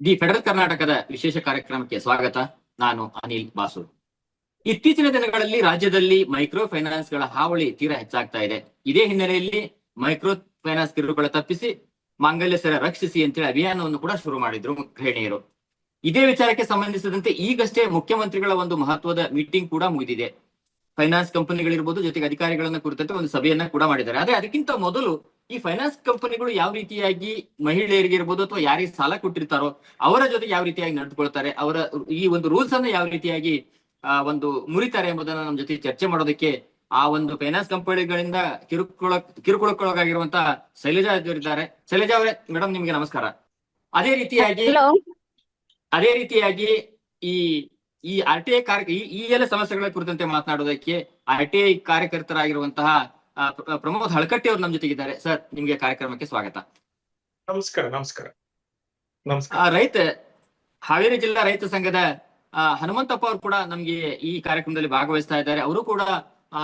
The federal ಕರ್ನಾಟಕದ ವಿಶೇಷ ಕಾರ್ಯಕ್ರಮಕ್ಕೆ ಸ್ವಾಗತ. ನಾನು ಅನಿಲ್ ಬಾಸು. ಇತ್ತೀಚಿನ ದಿನಗಳಲ್ಲಿ ರಾಜ್ಯದಲ್ಲಿ ಮೈಕ್ರೋ ಫೈನಾನ್ಸ್ಗಳ ಹಾವಳಿ ತೀರಾ ಹೆಚ್ಚಾಗ್ತಾ ಇದೆ. ಇದೇ ಹಿನ್ನೆಲೆಯಲ್ಲಿ ಮೈಕ್ರೋ ಫೈನಾನ್ಸ್ ಕಿರುಕುಳ ತಪ್ಪಿಸಿ ಮಾಂಗಲ್ಯ ಸರ ರಕ್ಷಿಸಿ ಅಂತೇಳಿ ಅಭಿಯಾನವನ್ನು ಕೂಡ ಶುರು ಮಾಡಿದ್ರು ಗೃಹಿಣಿಯರು. ಇದೇ ವಿಚಾರಕ್ಕೆ ಸಂಬಂಧಿಸಿದಂತೆ ಈಗಷ್ಟೇ ಮುಖ್ಯಮಂತ್ರಿಗಳ ಒಂದು ಮಹತ್ವದ ಮೀಟಿಂಗ್ ಕೂಡ ಮುಗಿದಿದೆ. ಫೈನಾನ್ಸ್ ಕಂಪನಿಗಳಿರ್ಬೋದು, ಜೊತೆಗೆ ಅಧಿಕಾರಿಗಳನ್ನ ಕುರಿತಂತೆ ಒಂದು ಸಭೆಯನ್ನ ಕೂಡ ಮಾಡಿದ್ದಾರೆ. ಆದ್ರೆ ಅದಕ್ಕಿಂತ ಮೊದಲು ಈ ಫೈನಾನ್ಸ್ ಕಂಪನಿಗಳು ಯಾವ ರೀತಿಯಾಗಿ ಮಹಿಳೆಯರಿಗೆ ಇರ್ಬೋದು ಅಥವಾ ಯಾರಿಗೆ ಸಾಲ ಕೊಟ್ಟಿರ್ತಾರೋ ಅವರ ಜೊತೆ ಯಾವ ರೀತಿಯಾಗಿ ನಡೆದುಕೊಳ್ತಾರೆ ಅವರ ಈ ಒಂದು ರೂಲ್ಸ್ ಅನ್ನ ಯಾವ ರೀತಿಯಾಗಿ ಆ, ಒಂದು ಮುರಿತಾರೆ ಎಂಬುದನ್ನ ನಮ್ಮ ಜೊತೆ ಚರ್ಚೆ ಮಾಡೋದಕ್ಕೆ ಆ ಒಂದು ಫೈನಾನ್ಸ್ ಕಂಪನಿಗಳಿಂದ ಕಿರುಕುಳ ಕಿರುಕುಳಕ್ಕೊಳಗಾಗಿರುವಂತಹ ಶೈಲಜಾ ಇದ್ದಾರೆ. ಶೈಲಜಾ ಅವರೇ ಮೇಡಮ್ ನಿಮ್ಗೆ ನಮಸ್ಕಾರ. ಅದೇ ರೀತಿಯಾಗಿ ಅದೇ ರೀತಿಯಾಗಿ ಈ ಈ ಆರ್ ಟಿ ಐ ಕಾರ್ಯ ಈ ಎಲ್ಲ ಸಮಸ್ಯೆಗಳ ಕುರಿತಂತೆ ಮಾತನಾಡೋದಕ್ಕೆ ಆರ್ ಟಿ ಐ ಕಾರ್ಯಕರ್ತರಾಗಿರುವಂತಹ ಪ್ರಮೋದ್ ಹಳಕಟ್ಟಿ ಅವರು ನಮ್ಮ ಜೊತೆಗಿದ್ದಾರೆ. ಸರ್ ನಿಮ್ಗೆ ಕಾರ್ಯಕ್ರಮಕ್ಕೆ ಸ್ವಾಗತ. ನಮಸ್ಕಾರ ನಮಸ್ಕಾರ. ನಮಸ್ಕಾರ. ಆ, ರೈತ ಹಾವೇರಿ ಜಿಲ್ಲಾ ರೈತ ಸಂಘದ ಹನುಮಂತಪ್ಪ ಅವರು ಕೂಡ ನಮ್ಗೆ ಈ ಕಾರ್ಯಕ್ರಮದಲ್ಲಿ ಭಾಗವಹಿಸ್ತಾ ಇದ್ದಾರೆ. ಅವರು ಕೂಡ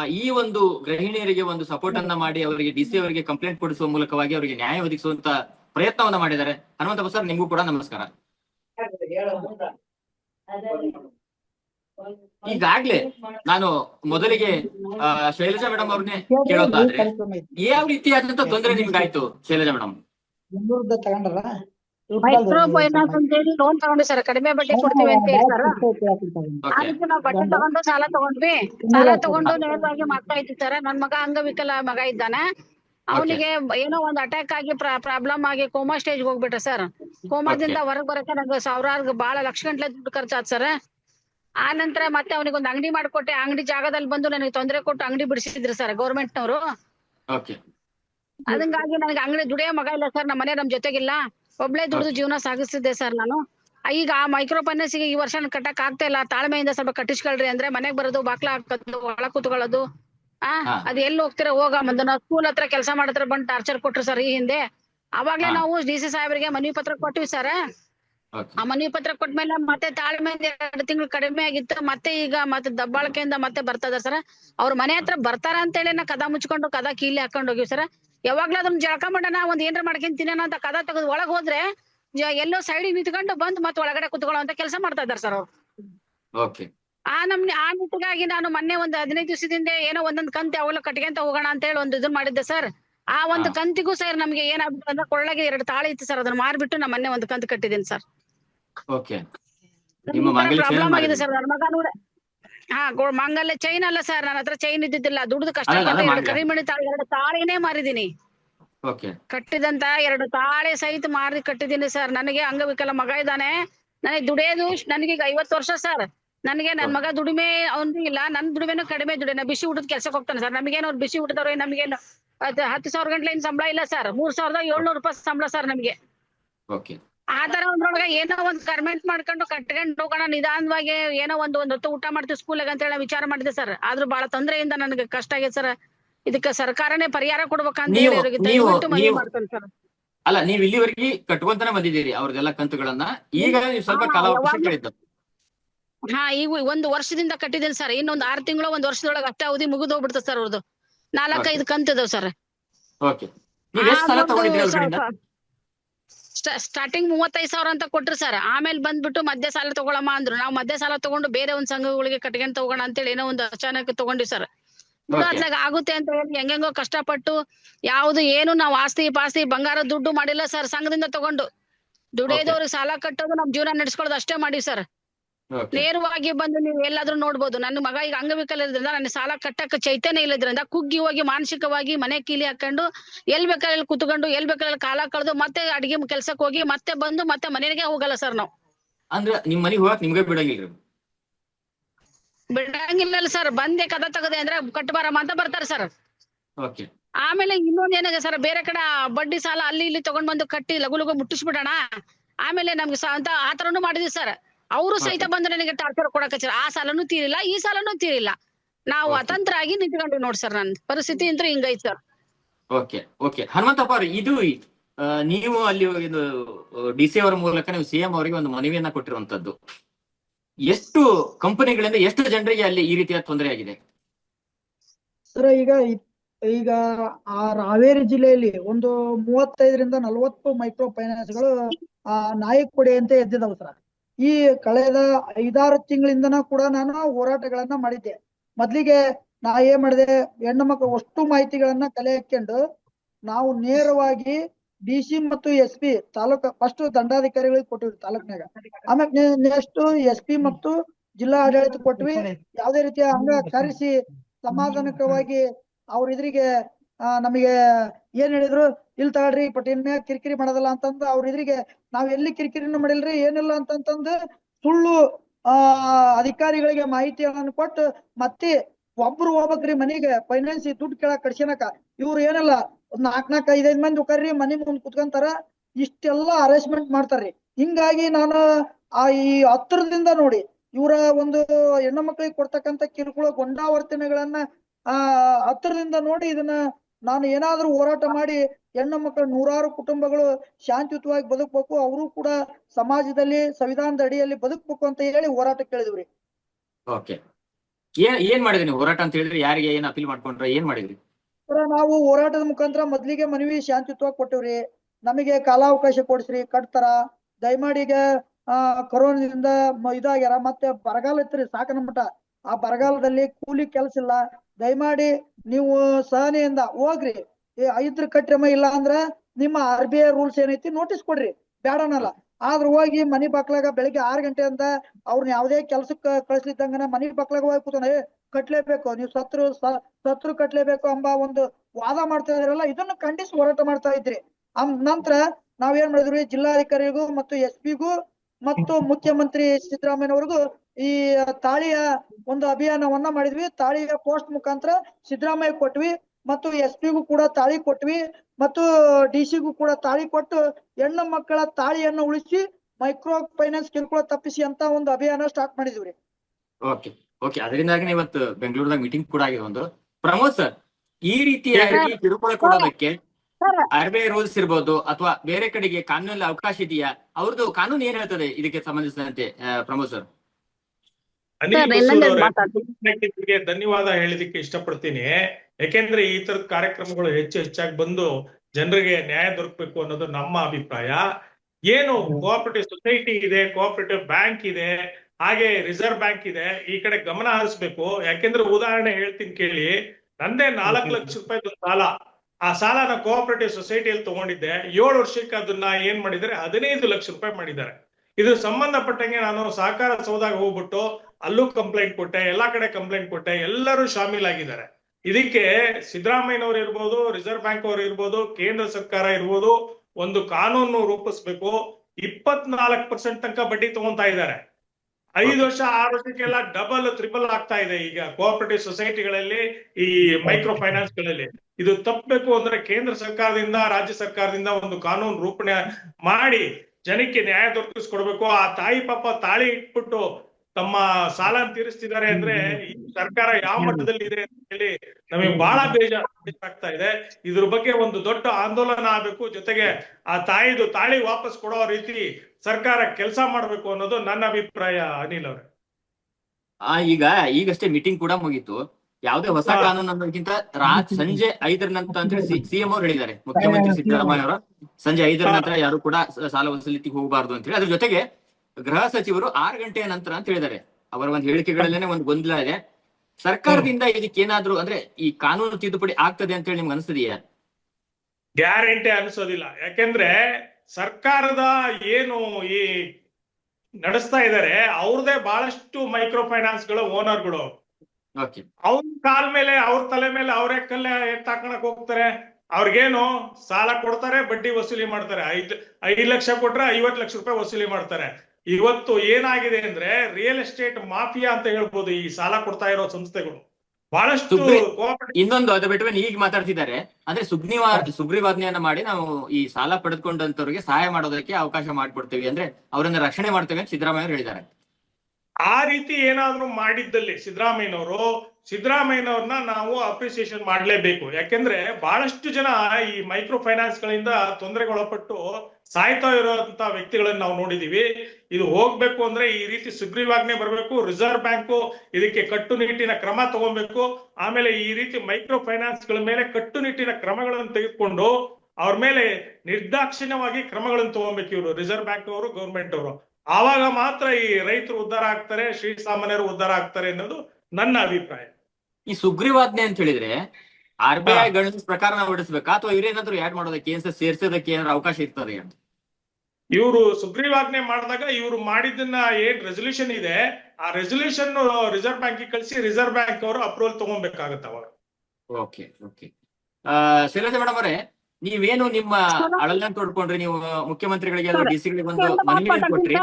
ಈ ಒಂದು ಗೃಹಿಣಿಯರಿಗೆ ಒಂದು ಸಪೋರ್ಟ್ ಅನ್ನ ಮಾಡಿ ಅವರಿಗೆ ಡಿ ಸಿ ಅವರಿಗೆ ಕಂಪ್ಲೇಂಟ್ ಕೊಡಿಸುವ ಮೂಲಕವಾಗಿ ಅವರಿಗೆ ನ್ಯಾಯ ಒದಗಿಸುವಂತ ಪ್ರಯತ್ನವನ್ನ ಮಾಡಿದ್ದಾರೆ. ಹನುಮಂತಪ್ಪ ಸರ್ ನಿಮಗೂ ಕೂಡ ನಮಸ್ಕಾರ. ಈಗಾಗ್ಲೇ ನಾನು ಮೊದಲಿಗೆ ಶೈಲಜಾ ಮೇಡಮ್ ಅವ್ರನ್ನೇ ಕೇಳೋದಾದ್ರೆ ಯಾವ ರೀತಿಯಾದಂತ ತೊಂದರೆ ನಿಮ್ಗಾಯ್ತು ಶೈಲಜಾ ಮೇಡಮ್? ಮೈಕ್ರೋ ಫೈನಾನ್ಸ್ ಅಂತ ಹೇಳಿ ಲೋನ್ ತಗೊಂಡ್ವಿ ಸರ್ ಕಡಿಮೆ ಬಡ್ಡಿ ಕೊಡ್ತೀವಿ ಅಂತ ಹೇಳಿ ಸರ್. ಅದಕ್ಕೆ ನಾವು ಬಡ್ಡಿ ತಗೊಂಡು ಸಾಲ ತಗೊಂಡ್ವಿ. ಸಾಲ ತಗೊಂಡು ನೇರವಾಗಿ ಮಾಡ್ತಾ ಇದ್ವಿ ಸರ್. ನನ್ ಮಗ ಅಂಗವಿಕಲ ಮಗ ಇದ್ದಾನೆ. ಅವನಿಗೆ ಏನೋ ಒಂದ್ ಅಟ್ಯಾಕ್ ಆಗಿ ಪ್ರಾಬ್ಲಮ್ ಆಗಿ ಕೋಮಾ ಸ್ಟೇಜ್ ಹೋಗ್ಬಿಟ್ಟ ಸರ್. ಕೋಮಾದಿಂದ ಹೊರಗ್ ಬರಕ್ಕೆ ನಂಗೆ ಸಾವಿರಾರು ಬಹಳ ಲಕ್ಷ ಗಂಟ್ಲೆ ದುಡ್ಡು ಖರ್ಚಾತ್ ಸರ್. ಆ ನಂತರ ಮತ್ತೆ ಅವನಿಗೆ ಒಂದು ಅಂಗಡಿ ಮಾಡ್ಕೊಟ್ಟೆ. ಅಂಗಡಿ ಜಾಗದಲ್ಲಿ ಬಂದು ನನಗೆ ತೊಂದರೆ ಕೊಟ್ಟು ಅಂಗಡಿ ಬಿಡಿಸಿದ್ರು ಸರ್ ಗೌರ್ಮೆಂಟ್ನವರು. ಅದಂಗಾಗಿ ನನಗೆ ಅಂಗಡಿ ದುಡಿಯೋ ಮಗ ಇಲ್ಲ ಸರ್ ನಮ್ಮ ಮನೆ ನಮ್ ಜೊತೆಗಿಲ್ಲ. ಒಬ್ಳೆ ದುಡಿದು. ಜೀವನ ಸಾಗಿಸ್ತಿದ್ದೆ ಸರ್ ನಾನು. ಈಗ ಆ ಮೈಕ್ರೋ ಫೈನಾನ್ಸ್ ಈ ವರ್ಷ ಕಟ್ಟಕ್ ಆಗ್ತಾ ಇಲ್ಲ. ತಾಳ್ಮೆಯಿಂದ ಸ್ವಲ್ಪ ಕಟ್ಟಿಸ್ಕೊಳ್ರಿ ಅಂದ್ರೆ ಮನೆಗ್ ಬರೋದು ಬಾಕ್ಲ ಹಾಕೋದು ಒಳ ಕೂತ್ಕೊಳ್ಳೋದು. ಆ ಹಾ. ಅದ್ ಎಲ್ಲಿ ಹೋಗ್ತೀರ ಹೋಗ ಮುಂದೆ. ನಾವು ಸ್ಕೂಲ್ ಹತ್ರ ಕೆಲಸ ಮಾಡತ್ರ ಬಂದ್ ಟಾರ್ಚರ್ ಕೊಟ್ರು ಸರ್ ಈ ಹಿಂದೆ. ಅವಾಗ್ಲೇ ನಾವು ಡಿ ಸಿ ಸಾಹೇಬರಿಗೆ ಮನವಿ ಪತ್ರ ಕೊಟ್ಟಿವಿ ಸರ್. ಆ ಮನವಿ ಪತ್ರ ಕೊಟ್ಮೇಲೆ ಮತ್ತೆ ತಾಳ್ಮೆಯಿಂದ ಎರಡು ತಿಂಗಳು ಕಡಿಮೆ ಆಗಿತ್ತು. ಮತ್ತೆ ಈಗ ಮತ್ತೆ ದಬ್ಬಾಳಕೆಯಿಂದ ಮತ್ತೆ ಬರ್ತಾ ಇದಾರೆ ಸರ್. ಅವ್ರ ಮನೆ ಹತ್ರ ಬರ್ತಾರ ಅಂತ ಹೇಳಿ ನಾ ಕದ ಮುಚ್ಕೊಂಡು ಕದ ಕೀಲಿ ಹಾಕೊಂಡ್ ಹೋಗಿವಿ ಸರ್. ಯಾವಾಗ್ಲೂ ಅದನ್ನ ಜಳಕ ಮಾಡೋಣ ಒಂದ್ ಏನ್ರ ಮಾಡ್ಕೊಂಡ್ ತಿನ್ನೋಣ ಅಂತ ಕದ ತೆಗೆದು ಒಳಗ್ ಹೋದ್ರೆ ಎಲ್ಲೋ ಸೈಡ್ ನಿಂತ್ಕೊಂಡು ಬಂದ್ ಮತ್ತೆ ಒಳಗಡೆ ಕುತ್ಕೊಳ್ಳೋ ಅಂತ ಕೆಲಸ ಮಾಡ್ತಾ ಇದಾರೆ ಸರ್ ಅವ್ರು. ಆ ನಮ್ ಆ ನಿಟ್ಟಿಗಾಗಿ ನಾನು ಮೊನ್ನೆ ಒಂದ್ ಹದಿನೈದು ದಿವಸದಿಂದ ಏನೋ ಒಂದೊಂದ್ ಕಂತೆ ಯಾವಾಗಲೂ ಕಟ್ಕೊಂತ ಹೋಗೋಣ ಅಂತ ಹೇಳಿ ಒಂದ್ ಇದನ್ ಮಾಡಿದ್ದೆ ಸರ್. ಆ ಒಂದು. ಕಂತಿಗೂ ಸರ್ ನಮ್ಗೆ ಏನಾಗ್ಬಿಟ್ಟು ಅಂದ್ರೆ ಕೊಳ್ಳಗೆ ಎರಡು ತಾಳಿ ಇತ್ತು ಸರ್ ಅದನ್ನ ಮಾರ್ಬಿಟ್ಟು ನಾ ಮೊನ್ನೆ ಒಂದು ಕಂತ್ ಕಟ್ಟಿದ್ದೀನಿ ಸರ್. ಓಕೆ ನಿಮ್ಮ ಮಾಂಗಲ್ಯ ಪ್ರಾಬ್ಲಮ್ ಆಗಿದೆ ಸರ್ ನನ್ನ ಮಗ ನೋಡ. ಹಾ ಗೋ- ಮಾಂಗಲ್ಯ ಚೈನ್ ಅಲ್ಲ ಸರ್ ನನ್ನ ಹತ್ರ ಚೈನ್ ಇದ್ದಿದ್ದಿಲ್ಲ. ದುಡ್ದು ಕಷ್ಟ ಅಲ್ಲ, ಅಲ್ಲ, ಎರಡು ಮಾಂಗಲ್ಯ. ಕರಿಮಣಿ ತಾಳಿ ಎರಡು ತಾಳಿನೇ ಮಾರಿದೀನಿ ಓಕೆ ಕಟ್ಟಿದಂತ ಎರಡು ತಾಳೆ ಸಹಿತ ಮಾರಿ ಕಟ್ಟಿದೀನಿ ಸರ್. ನನಗೆ ಅಂಗವಿಕಲ ಮಗ ಇದ್ದಾನೆ. ನನಗೆ ದುಡಿಯೋದು ನನಗೆ ಈಗ ಐವತ್ತು ವರ್ಷ ಸರ್. ನನಗೆ ನನ್ ಮಗ ದುಡಿಮೆ ಅವನು ಇಲ್ಲ. ನನ್ ದುಡಿಮೆನು ಕಡಿಮೆ ದುಡಿಮೆ ಬಿಸಿ ಊಟದ ಕೆಲ್ಸಕ್ಕೆ ಹೋಗ್ತಾನೆ ಸರ್. ನಮಗೇನು ಅವ್ರು ಬಿಸಿ ಊಟದವ್ರೆ ನಮಗೇನು ಅದ್ ಹತ್ತು ಸಾವಿರ ಗಂಟ್ಲೆ ಏನ್ ಸಂಬಳ ಇಲ್ಲ ಸರ್. ಮೂರ್ ಸಾವಿರದ ಏಳ್ನೂರು ರೂಪಾಯಿ ಸಂಬಳ ಸರ್ ನಮಗೆ. ಓಕೆ ಆ ತರ ಒಂದ್ರೊಳಗ ಏನೋ ಒಂದ್ ಕರ್ಮೆಂಟ್ ಮಾಡ್ಕೊಂಡು ಕಟ್ಕೊಂಡು ಹೋಗೋಣ ನಿಧಾನವಾಗಿ ಏನೋ ಒಂದ್ ಒಂದ್ ಹೊತ್ತು ಊಟ ಮಾಡ್ತೀವಿ ಸ್ಕೂಲಾಗ ಅಂತ ಹೇಳಿ ವಿಚಾರ ಮಾಡಿದೆ ಸರ್ ಆದ್ರೂ ಬಹಳ ತೊಂದರೆಯಿಂದ ನನಗೆ ಕಷ್ಟ ಆಗಿದೆ ಸರ್ ಇದಕ್ಕೆ ಸರ್ಕಾರನೇ ಪರಿಹಾರ ಕೊಡ್ಬೇಕಂತ ನೀವು- ಹೇಳಿ ಅವ್ರಿಗೆ ನೀವು- ದಯವಿಟ್ಟು ಮನವಿ ನೀವು- ಮಾಡ್ತೀನಿ ಸರ್ ಅಲ್ಲ ನೀವ್ ಇಲ್ಲಿವರೆಗೆ ಕಟ್ಕೊಂತಾನೆ ಬಂದಿದ್ದೀರಿ ಅವ್ರದೆಲ್ಲ ಕಂತುಗಳನ್ನ. ಈಗ ನೀವು ಸ್ವಲ್ಪ ಹಾ, ಕಾಲಾವಕಾಶ ಯಾವಾಗ್ಲೂ- ಕೇಳಿದ್ದು ಹಾ ಈಗ ಒಂದ್ ವರ್ಷದಿಂದ ಕಟ್ಟಿದ್ದೀನಿ ಸರ್ ಇನ್ನೊಂದ್ ಆರ್ ತಿಂಗಳು ಒಂದ್ ವರ್ಷದೊಳಗೆ ಅಷ್ಟೇ ಅವಧಿ ಮುಗಿದು ಹೋಗ್ಬಿಡ್ತದೆ ಸರ್ ಅವ್ರದ್ದು ನಾಲ್ಕೈದು ಕಂತಿದಾವ್ ಸರ್ ಓಕೆ ನೀವ್ ಎಷ್ಟು ಸಲ ತಗೊಂಡಿದ್ರಿ ಅವ್ರ ಕಡೆಯಿಂದ? ಸ್ಟಾರ್ಟಿಂಗ್ ಮೂವತ್ತೈದು ಸಾವಿರ ಅಂತ ಕೊಟ್ರು ಸರ್. ಆಮೇಲೆ ಬಂದ್ಬಿಟ್ಟು ಮದ್ಯ ಸಾಲ ತಗೊಳಮ್ಮ ಅಂದ್ರು. ನಾವು ಮದ್ಯ ಸಾಲ ತಗೊಂಡು ಬೇರೆ ಒಂದ್ ಸಂಘಗಳಿಗೆ ಕಟ್ಕೊಂಡ್ ತಗೋಣ ಅಂತೇಳಿ ಏನೋ ಒಂದು ಅಚಾನಕ್ ತಗೊಂಡ್ವಿ ಸರ್. ಅದ್ಲಾಗ ಆಗುತ್ತೆ ಅಂತ ಹೇಳಿ ಹೆಂಗೆಂಗೋ ಕಷ್ಟಪಟ್ಟು ಯಾವ್ದು ಏನು ನಾವು ಆಸ್ತಿ ಪಾಸ್ತಿ ಬಂಗಾರ ದುಡ್ಡು ಮಾಡಿಲ್ಲ ಸರ್ ಸಂಘದಿಂದ ತಗೊಂಡು. ದುಡಿಯೋದವ್ರಿಗೆ ಸಾಲ ಕಟ್ಟೋದು ನಮ್ ಜೀವನ ನಡೆಸ್ಕೊಳ್ಳೋದು ಅಷ್ಟೇ ಮಾಡಿವಿ ಸರ್. ನೇರವಾಗಿ ಬಂದು ನೀವು ಎಲ್ಲಾದ್ರೂ ನೋಡ್ಬೋದು. ನನ್ನ ಮಗ ಈಗ ಅಂಗವಿಕಲ ಇದ್ರಿಂದ ನನ್ನ ಸಾಲ ಕಟ್ಟಕ್ಕೆ ಚೈತನ್ಯ ಇಲ್ಲದ್ರಿಂದ ಕುಗ್ಗಿ ಹೋಗಿ ಮಾನಸಿಕವಾಗಿ ಮನೆ ಕೀಲಿ ಹಾಕೊಂಡು ಎಲ್ ಬೇಕಾದ್ರೆ ಕುತ್ಕೊಂಡು ಎಲ್ ಬೇಕಾದ್ರೆ ಕಾಲ ಕಳೆದು ಮತ್ತೆ ಅಡಿಗೆ ಕೆಲ್ಸಕ್ಕೆ ಹೋಗಿ ಮತ್ತೆ ಬಂದು ಮತ್ತೆ ಮನೆಗೆ ಹೋಗಲ್ಲ ಸರ್ ನಾವು. ಅಂದ್ರೆ ನಿಮ್ ಮನೆಗೆ ಹೋಗಕ್ ನಿಮ್ಗೆ ಬಿಡಂಗಿಲ್ಲ ಬಿಡಂಗಿಲ್ಲ ಸರ್. ಬಂದೆ ಕದ ತಗದೆ ಅಂದ್ರೆ ಕಟ್ಟಬಾರಮ್ಮ ಅಂತ ಬರ್ತಾರೆ ಸರ್. ಆಮೇಲೆ ಇನ್ನೊಂದ್ ಏನಾಗ ಸರ್ ಬೇರೆ ಕಡೆ ಬಡ್ಡಿ ಸಾಲ ಅಲ್ಲಿ ಇಲ್ಲಿ ತಗೊಂಡ್ ಬಂದು ಕಟ್ಟಿ ಲಗು ಲಗು ಮುಟ್ಟಿಸ್ಬಿಡೋಣ. ಆಮೇಲೆ ನಮ್ಗೆ ಅಂತ ಆ ತರನು ಮಾಡಿದ್ವಿ ಸರ್. ಅವರು ಸಹಿತ ಬಂದ್ರೆ ಬಂದು ನನಗೆ ಟಾರ್ಚರ್ ಕೊಡಕ್ ಆ ಸಾಲನು ತೀರಿಲ್ಲ ಈ ಸಾಲನು ತೀರಿಲ್ಲ. ನಾವು. ಅತಂತ್ರ ಆಗಿ ನಿಂತ್ಕೊಂಡ್ವಿ ನೋಡ್ ಸರ್ ನನ್ ಪರಿಸ್ಥಿತಿ ಅಂತ ಹಿಂಗೈತ್ ಸರ್. ಓಕೆ ಓಕೆ ಹನುಮಂತಪ್ಪ ಅವ್ರೆ ಇದು ಆ, ನೀವು ಅಲ್ಲಿ ಇದು ಡಿ ಸಿ ಅವರ ಮೂಲಕ ನೀವು ಸಿಎಂ ಅವರಿಗೆ ಒಂದು ಮನವಿಯನ್ನ ಕೊಟ್ಟಿರುವಂತದ್ದು ಎಷ್ಟು ಕಂಪನಿಗಳಿಂದ ಎಷ್ಟು ಜನರಿಗೆ ಅಲ್ಲಿ ಈ ರೀತಿಯ ತೊಂದರೆ ಆಗಿದೆ? ಸರ್ ಈಗ ಈಗ ಆ ರಾವೇರಿ ಜಿಲ್ಲೆಯಲ್ಲಿ ಒಂದು ಮೂವತ್ತೈದರಿಂದ ನಲವತ್ತು ಮೈಕ್ರೋ ಫೈನಾನ್ಸ್ಗಳು ಆ ನಾಯಕಪುಡಿ ಅಂತ ಎದ್ದಿದ್ದಾವೆ ಸರ್. ಈ ಕಳೆದ ಐದಾರು ತಿಂಗಳಿಂದನೂ ಕೂಡ ನಾನು ಹೋರಾಟಗಳನ್ನ ಮಾಡಿದ್ದೆ. ಮೊದ್ಲಿಗೆ ನಾ ಏನ್ ಮಾಡಿದೆ ಹೆಣ್ಣು ಮಕ್ಕಳು ಅಷ್ಟು ಮಾಹಿತಿಗಳನ್ನ ಕಲೆ ಹಾಕೊಂಡು ನಾವು ನೇರವಾಗಿ ಡಿ ಸಿ ಮತ್ತು ಎಸ್ ಪಿ ತಾಲೂಕ ಫಸ್ಟ್ ದಂಡಾಧಿಕಾರಿಗಳಿಗೆ ಕೊಟ್ಟಿವಿ ತಾಲೂಕ್ನಾಗ ಆಮೇಲೆ ನೆಕ್ಸ್ಟ್ ಎಸ್ ಪಿ ಮತ್ತು ಜಿಲ್ಲಾ ಆಡಳಿತ ಕೊಟ್ವಿ. ಯಾವುದೇ ರೀತಿಯ ಅಂಗ ಕರೆಸಿ ಸಮಾಧಾನಕವಾಗಿ ಅವ್ರ ಇದ್ರಿಗೆ ಆ, ನಮಗೆ ಏನ್ ಹೇಳಿದ್ರು, ಇಲ್ ತಗೊಳ್ರಿ ಬಟ್ ಇನ್ಮ್ಯಾಗ ಕಿರಿಕಿರಿ ಮಾಡೋದಲ್ಲ ಅಂತಂದ್ ಅವ್ರ ಇದ್ರಿಗೆ ನಾವ್ ಎಲ್ಲಿ ಕಿರಿಕಿರಿನೂ ಮಾಡಿಲ್ರಿ, ಏನಿಲ್ಲ ಅಂತಂತಂದು ಸುಳ್ಳು, ಆ, ಅಧಿಕಾರಿಗಳಿಗೆ ಮಾಹಿತಿಗಳನ್ನು ಕೊಟ್ಟು ಮತ್ತೆ ಒಬ್ರು ಹೋಗ್ಬೇಕ್ರಿ ಮನೆಗೆ ಫೈನಾನ್ಸ್ ದುಡ್ಡು ಕೇಳಕ್ ಕಡ್ಸಿನಕ ಇವ್ರು ಏನಲ್ಲ ನಾಲ್ಕ್ ನಾಲ್ಕ ಐದೈದ್ ಮಂದಿ ಹೋಗ್ತಾರ್ರಿ ಮನಿ ಮುಂದ್ ಕುತ್ಕೊಂತಾರ, ಇಷ್ಟೆಲ್ಲ ಅರೇಂಜ್ಮೆಂಟ್ ಮಾಡ್ತಾರ್ರಿ. ಹಿಂಗಾಗಿ ನಾನು ಆ ಈ ಹತ್ತಿರದಿಂದ ನೋಡಿ, ಇವರ ಒಂದು ಹೆಣ್ಣು ಮಕ್ಕಳಿಗೆ ಕೊಡ್ತಕ್ಕಂತ ಕಿರುಕುಳ ಗೊಂಡಾವರ್ತನೆಗಳನ್ನ, ಆ ಹತ್ತಿರದಿಂದ ನೋಡಿ ಇದನ್ನ ನಾನು ಏನಾದ್ರೂ ಹೋರಾಟ ಮಾಡಿ ಹೆಣ್ಣು ಮಕ್ಕಳು ನೂರಾರು ಕುಟುಂಬಗಳು ಶಾಂತಿಯುತವಾಗಿ ಬದುಕಬೇಕು ಅವರು ಕೂಡ ಸಮಾಜದಲ್ಲಿ ಸಂವಿಧಾನದ ಅಡಿಯಲ್ಲಿ ಬದುಕಬೇಕು ಅಂತ ಹೇಳಿ ಹೋರಾಟ ಕೇಳಿದ್ವಿ. ಓಕೆ. ಏನ್ ಏನ್ ಮಾಡಿದ್ರಿ ನೀವು? ಹೋರಾಟ ಅಂತ ಹೇಳಿದ್ರೆ ಯಾರಿಗೆ ಏನ್ ಅಪೀಲ್ ಮಾಡ್ಕೊಂಡ್ರೆ ಏನ್ ಮಾಡಿದ್ರಿ? ಸರ ನಾವು ಹೋರಾಟದ ಮುಖಾಂತರ ಮೊದ್ಲಿಗೆ ಮನವಿ ಶಾಂತಿಯುತವಾಗಿ ಕೊಟ್ಟಿವ್ರಿ. ನಮಗೆ ಕಾಲಾವಕಾಶ ಕೊಡ್ಸ್ರಿ ಕಟ್ತಾರ. ದಯಮಾಡಿಗೆ ಆ ಕೊರೋನಾದಿಂದ ಇದಾಗ್ಯಾರ. ಮತ್ತೆ ಬರಗಾಲ ಇತ್ರಿ ಸಾಕನ ಮಠ. ಆ ಬರಗಾಲದಲ್ಲಿ ಕೂಲಿ ಕೆಲಸ ಇಲ್ಲ. ದಯಮಾಡಿ ನೀವು ಸಹನೆಯಿಂದ ಹೋಗ್ರಿ. ಐದ್ರ ಕಟ್ಟ್ರಮ್ಮ ಇಲ್ಲ ಅಂದ್ರ ನಿಮ್ಮ ಆರ್ ಬಿ ಐ ರೂಲ್ಸ್ ಏನೈತಿ ನೋಟಿಸ್ ಕೊಡ್ರಿ. ಬೇಡನಲ್ಲ ಆದ್ರ ಹೋಗಿ ಮನಿ ಬಕ್ಲಾಗ ಬೆಳಿಗ್ಗೆ ಆರ್ ಅಂತ ಅವ್ರನ್ನ ಯಾವ್ದೇ ಕೆಲ್ಸಕ್ಕ ಕಳಿಸ್ಲಿದ್ದಂಗನ ಮನಿ ಬಕ್ಲಾಗ ಹೋಗಿ ಕೂತಾನೆ "ಏ, ಕಟ್ಲೇಬೇಕು ನೀವು ಸತ್ರು ಸತ್ರು ಕಟ್ಲೇಬೇಕು ಎಂಬ ಒಂದು ವಾದ ಮಾಡ್ತಾ ಇದ್ರಲ್ಲ ಇದನ್ನ ಖಂಡಿಸಿ ಹೋರಾಟ ಮಾಡ್ತಾ ಇದ್ರಿ. ನಂತರ ಏನ್ ಮಾಡಿದ್ವಿ? ಜಿಲ್ಲಾಧಿಕಾರಿಗೂ ಮತ್ತು ಎಸ್ ಪಿಗೂ ಮತ್ತು ಮುಖ್ಯಮಂತ್ರಿ ಸಿದ್ದರಾಮಯ್ಯನವರಿಗೂ ಈ ತಾಳಿಯ ಒಂದು ಅಭಿಯಾನವನ್ನ ಮಾಡಿದ್ವಿ. ತಾಳಿಯ ಪೋಸ್ಟ್ ಮುಖಾಂತರ ಸಿದ್ದರಾಮಯ್ಯ ಕೊಟ್ವಿ ಮತ್ತು ಎಸ್ ಪಿಗೂ ಕೂಡ ತಾಳಿ ಕೊಟ್ವಿ ಮತ್ತು ಡಿ ಸಿಗೂ ಕೂಡ ತಾಳಿ ಕೊಟ್ಟು ಹೆಣ್ಣು ಮಕ್ಕಳ ತಾಳಿಯನ್ನು ಉಳಿಸಿ ಮೈಕ್ರೋ ಫೈನಾನ್ಸ್ ಕಿರುಕುಳ ತಪ್ಪಿಸಿ ಅಂತ ಒಂದು ಅಭಿಯಾನ ಸ್ಟಾರ್ಟ್ ಮಾಡಿದ್ವಿ ಓಕೆ ಓಕೆ. ಅದರಿಂದಾಗಿ ಇವತ್ತು ಬೆಂಗಳೂರದಾಗ ಮೀಟಿಂಗ್ ಕೂಡ ಆಗಿದೆ ಒಂದು. ಪ್ರಮೋದ್ ಸರ್ ಈ ರೀತಿಯಾಗಿ ಕಿರುಕುಳ ಕೊಡೋದಕ್ಕೆ sir. R B I rules ಇರ್ಬೋದು ಅಥವಾ ಬೇರೆ ಕಡೆಗೆ ಕಾನೂನಲ್ಲಿ ಅವಕಾಶ ಇದೆಯಾ? ಅವ್ರದ್ದು ಕಾನೂನು ಏನ್ ಹೇಳ್ತದೆ ಇದಕ್ಕೆ ಸಂಬಂಧಿಸಿದಂತೆ ಪ್ರಮೋದ್ ಸರ್ ಅನಿಲ್ ಸರ್ ಬಸೂರ್ ಇನ್ನೊಂದು ಅವರೇ, ಮಾತಾಡ್ತೀನಿ ನಿಮ್ಗೆ ಧನ್ಯವಾದ ಹೇಳಿದಕ್ಕೆ ಇಷ್ಟಪಡ್ತೀನಿ. ಯಾಕೆಂದ್ರೆ ಈ ತರದ ಕಾರ್ಯಕ್ರಮಗಳು ಹೆಚ್ಚು ಹೆಚ್ಚಾಗಿ ಬಂದು ಜನರಿಗೆ ನ್ಯಾಯ ದೊರಕಬೇಕು ಅನ್ನೋದು ನಮ್ಮ ಅಭಿಪ್ರಾಯ. ಏನು ಕೋಆಪರೇಟಿವ್ ಸೊಸೈಟಿ ಇದೆ ಕೋಆಪರೇಟಿವ್ ಬ್ಯಾಂಕ್ ಇದೆ ಹಾಗೆ ರಿಸರ್ವ್ ಬ್ಯಾಂಕ್ ಇದೆ ಈ ಕಡೆ ಗಮನ ಹರಿಸ್ಬೇಕು. ಯಾಕೆಂದ್ರೆ ಉದಾಹರಣೆ ಹೇಳ್ತೀನಿ ಕೇಳಿ ನಂದೇ ನಾಲ್ಕು ಲಕ್ಷ ರೂಪಾಯಿ ಸಾಲ. ಆ ಸಾಲನ ಕೋಆಪರೇಟಿವ್ ಸೊಸೈಟಿಯಲ್ಲಿ ತಗೊಂಡಿದ್ದೆ. ಏಳು ವರ್ಷಕ್ಕೆ ಅದನ್ನ ಏನ್ ಮಾಡಿದ್ದಾರೆ? ಹದಿನೈದು ಲಕ್ಷ ರೂಪಾಯಿ ಮಾಡಿದ್ದಾರೆ. ಇದು ಸಂಬಂಧಪಟ್ಟಂಗೆ ನಾನು ಸಹಕಾರ ಸೌದಾಗ ಹೋಗ್ಬಿಟ್ಟು ಅಲ್ಲೂ ಕಂಪ್ಲೇಂಟ್ ಕೊಟ್ಟೆ, ಎಲ್ಲಾ ಕಡೆ ಕಂಪ್ಲೇಂಟ್ ಕೊಟ್ಟೆ, ಎಲ್ಲರೂ ಶಾಮೀಲಾಗಿದ್ದಾರೆ. ಇದಕ್ಕೆ ಸಿದ್ದರಾಮಯ್ಯನವರು ಇರ್ಬೋದು ರಿಸರ್ವ್ ಬ್ಯಾಂಕ್ ಅವರು ಇರ್ಬೋದು, ಕೇಂದ್ರ ಸರ್ಕಾರ ಇರ್ಬೋದು, ಒಂದು ಕಾನೂನು ರೂಪಿಸ್ಬೇಕು, ಇಪ್ಪತ್ನಾಲ್ಕು ಪರ್ಸೆಂಟ್ ತನಕ ಬಡ್ಡಿ ತಗೊಂತಾ ಇದ್ದಾರೆ. ಐದು ವರ್ಷ, ಆರು ವರ್ಷಕ್ಕೆಲ್ಲ ಡಬಲ್ ತ್ರಿಬಲ್ ಆಗ್ತಾ ಇದೆ ಈಗ ಕೋಆಪರೇಟಿವ್ ಸೊಸೈಟಿಗಳಲ್ಲಿ ಈ ಮೈಕ್ರೋ ಫೈನಾನ್ಸ್ಗಳಲ್ಲಿ ಇದು ತಪ್ಪಬೇಕು ಅಂದ್ರೆ ಕೇಂದ್ರ ಸರ್ಕಾರದಿಂದ, ರಾಜ್ಯ ಸರ್ಕಾರದಿಂದ ಒಂದು ಕಾನೂನು ರೂಪಣೆ ಮಾಡಿ ಜನಕ್ಕೆ ನ್ಯಾಯ ದೊರಕಿಸ್ಕೊಡ್ಬೇಕು. ಆ ತಾಯಿ ಪಾಪ ತಾಳಿ ಇಟ್ಬಿಟ್ಟು ತಮ್ಮ ಸಾಲ ತೀರಿಸ್ತಿದ್ದಾರೆ ಅಂದ್ರೆ ಈ ಸರ್ಕಾರ ಯಾವ ಮಟ್ಟದಲ್ಲಿ ಇದೆ ಅಂತ ಹೇಳಿ ನಮಗೆ ಬಹಳ ಬೇಜಾರ್ ಆಗ್ತಾ ಇದೆ. ಇದ್ರ ಬಗ್ಗೆ ಒಂದು ದೊಡ್ಡ ಆಂದೋಲನ ಆಗ್ಬೇಕು. ಜೊತೆಗೆ ಆ ತಾಯಿದು ತಾಳಿ ವಾಪಸ್ ಕೊಡೋ ರೀತಿ ಸರ್ಕಾರ ಕೆಲಸ ಮಾಡ್ಬೇಕು ಅನ್ನೋದು ನನ್ನ ಅಭಿಪ್ರಾಯ ಅನಿಲ್ ಅವ್ರೆ. ಆ ಈಗ ಈಗಷ್ಟೇ ಮೀಟಿಂಗ್ ಕೂಡ ಮುಗೀತು. ಯಾವುದೇ ಹೊಸ. ಕಾನೂನು ಅನ್ನೋದಕ್ಕಿಂತ ರಾತ್ ಸಂಜೆ ಐದರ ನಂತರ ಅಂತ ಹೇಳಿ ಸಿಎಂ ಅವರು ಹೇಳಿದ್ದಾರೆ. ಮುಖ್ಯಮಂತ್ರಿ ಸಿದ್ದರಾಮಯ್ಯ ಅವರು. ಸಂಜೆ ಐದರ ನಂತರ ಯಾರು ಕೂಡ ಸಾಲ ವಸೂಲಿಗೆ ಹೋಗಬಾರ್ದು ಅಂತ ಹೇಳಿ. ಅದ್ರ ಜೊತೆಗೆ ಗೃಹ ಸಚಿವರು ಆರು ಗಂಟೆಯ ನಂತರ ಅಂತ ಹೇಳಿದ್ದಾರೆ. ಅವರ ಒಂದು ಹೇಳಿಕೆಗಳಲ್ಲೇನೆ ಒಂದು ಗೊಂದಲ ಇದೆ. ಸರ್ಕಾರದಿಂದ ಇದಕ್ಕೆ ಏನಾದ್ರೂ ಅಂದ್ರೆ ಈ ಕಾನೂನು ತಿದ್ದುಪಡಿ ಆಗ್ತದೆ ಅಂತ ಹೇಳಿ ನಿಮ್ಗೆ ಅನಿಸ್ತದೆಯಾ ಗ್ಯಾರಂಟಿ ಅನಿಸೋದಿಲ್ಲ. ಯಾಕೆಂದ್ರೆ ಸರ್ಕಾರದ ಏನು ಈ ನಡೆಸ್ತಾ ಇದ್ದಾರೆ ಅವ್ರದೇ ಬಹಳಷ್ಟು ಮೈಕ್ರೋ ಫೈನಾನ್ಸ್ಗಳ ಓನರ್ಗಳು. ಓಕೆ. ಅವ್ರ ಕಾಲ್ ಮೇಲೆ ಅವ್ರ ತಲೆ ಮೇಲೆ ಅವರೇ ಕಲ್ಲೇ ಎತ್ತಾಕಣಕ್ ಹೋಗ್ತಾರೆ. ಅವ್ರಿಗೇನು ಸಾಲ ಕೊಡ್ತಾರೆ ಬಡ್ಡಿ ವಸೂಲಿ ಮಾಡ್ತಾರೆ. ಐದ್ ಐದು ಲಕ್ಷ ಕೊಟ್ರೆ ಐವತ್ ಲಕ್ಷ ರೂಪಾಯಿ ವಸೂಲಿ ಮಾಡ್ತಾರೆ. ಇವತ್ತು ಏನಾಗಿದೆ ಅಂದ್ರೆ ರಿಯಲ್ ಎಸ್ಟೇಟ್ ಮಾಫಿಯಾ ಅಂತ ಹೇಳ್ಬೋದು ಈ ಸಾಲ ಕೊಡ್ತಾ ಇರೋ ಸಂಸ್ಥೆಗಳು. ಬಹಳಷ್ಟು ಇನ್ನೊಂದು ಅದು ಬಿಟ್ಟು ಈಗ ಮಾತಾಡ್ತಿದ್ದಾರೆ. ಅಂದ್ರೆ ಸುಗ್ನಿವಾ ಸುಗ್ರೀವಾಜ್ಞೆಯನ್ನ ಮಾಡಿ ನಾವು ಈ ಸಾಲ ಪಡೆದುಕೊಂಡಂತವ್ರಿಗೆ ಸಹಾಯ ಮಾಡೋದಕ್ಕೆ ಅವಕಾಶ ಮಾಡ್ಬಿಡ್ತೀವಿ ಅಂದ್ರೆ ಅವರನ್ನ ರಕ್ಷಣೆ ಮಾಡ್ತೇವೆ ಅಂತ ಸಿದ್ದರಾಮಯ್ಯ ಹೇಳಿದ್ದಾರೆ. ಆ ರೀತಿ ಏನಾದ್ರೂ ಮಾಡಿದ್ದಲ್ಲಿ ಸಿದ್ದರಾಮಯ್ಯನವರು, ಸಿದ್ದರಾಮಯ್ಯನವ್ರನ್ನ ನಾವು ಅಪ್ರಿಸಿಯೇಷನ್ ಮಾಡಲೇಬೇಕು. ಯಾಕೆಂದ್ರೆ ಬಹಳಷ್ಟು ಜನ ಈ ಮೈಕ್ರೋ ಫೈನಾನ್ಸ್ ಗಳಿಂದ ತೊಂದರೆಗೊಳಪಟ್ಟು ಸಾಯ್ತಾ ಇರುವಂತ ವ್ಯಕ್ತಿಗಳನ್ನ ನಾವು ನೋಡಿದೀವಿ. ಇದು ಹೋಗ್ಬೇಕು ಅಂದ್ರೆ ಈ ರೀತಿ ಸುಗ್ರೀವಾಜ್ಞೆ ಬರಬೇಕು, ರಿಸರ್ವ್ ಬ್ಯಾಂಕು ಇದಕ್ಕೆ ಕಟ್ಟುನಿಟ್ಟಿನ ಕ್ರಮ ತಗೊಬೇಕು, ಆಮೇಲೆ ಈ ರೀತಿ ಮೈಕ್ರೋ ಫೈನಾನ್ಸ್ಗಳ ಮೇಲೆ ಕಟ್ಟುನಿಟ್ಟಿನ ಕ್ರಮಗಳನ್ನು ತೆಗೆದುಕೊಂಡು ಅವ್ರ ಮೇಲೆ ನಿರ್ದಾಕ್ಷಿಣ್ಯವಾಗಿ ಕ್ರಮಗಳನ್ನು ತಗೊಬೇಕು ಇವರು, ರಿಸರ್ವ್ ಬ್ಯಾಂಕ್ ಅವರು ಗೌರ್ಮೆಂಟ್ ಅವರು ಆವಾಗ ಮಾತ್ರ ಈ ರೈತರು ಉದ್ಧಾರ ಆಗ್ತಾರೆ ಶ್ರೀ ಸಾಮಾನ್ಯರು ಉದ್ಧಾರ ಆಗ್ತಾರೆ ಅನ್ನೋದು ನನ್ನ ಅಭಿಪ್ರಾಯ. ಈ ಸುಗ್ರೀವಾಜ್ಞೆ ಅಂತ ಹೇಳಿದ್ರೆ ಆರ್ ಬಿ ಐ ಗಣಿತ ಪ್ರಕಾರ ನಾವು ಹೊಡಿಸ್ಬೇಕಾ ಅಥವಾ ಇವ್ರೇನಾದ್ರು ಯಾಡ್ ಮಾಡೋದಕ್ಕೆ ಏನ್ ಸೇರ್ಸೋದಕ್ಕೆ ಏನಾದ್ರು ಅವಕಾಶ ಇರ್ತದೆ ಅಂತ? ಇವರು ಸುಗ್ರೀವಾಜ್ಞೆ ಮಾಡಿದಾಗ ಇವರು ಮಾಡಿದ್ದನ್ನ ಏನ್ ರೆಸೊಲ್ಯೂಷನ್ ಇದೆ ಆ ರೆಸೊಲ್ಯೂಷನ್ ರಿಸರ್ವ್ ಬ್ಯಾಂಕ್ ಕಳಿಸಿ ರಿಸರ್ವ್ ಬ್ಯಾಂಕ್ ಅವರು ಅಪ್ರೂವಲ್ ತಗೊಬೇಕಾಗತ್ತೆ ಅವಾಗ. ಓಕೆ ಓಕೆ ಶೈಲಜಾ ಮೇಡಮ್ ಅವರೇ ನೀವೇನು ನಿಮ್ಮ ಅಳಲನ್ನ ತೋಡ್ಕೊಂಡ್ರಿ ನೀವು ಮುಖ್ಯಮಂತ್ರಿಗಳಿಗೆ ಅಥವಾ ಒಂದು ಮನವಿ ಕೊಟ್ರಿ.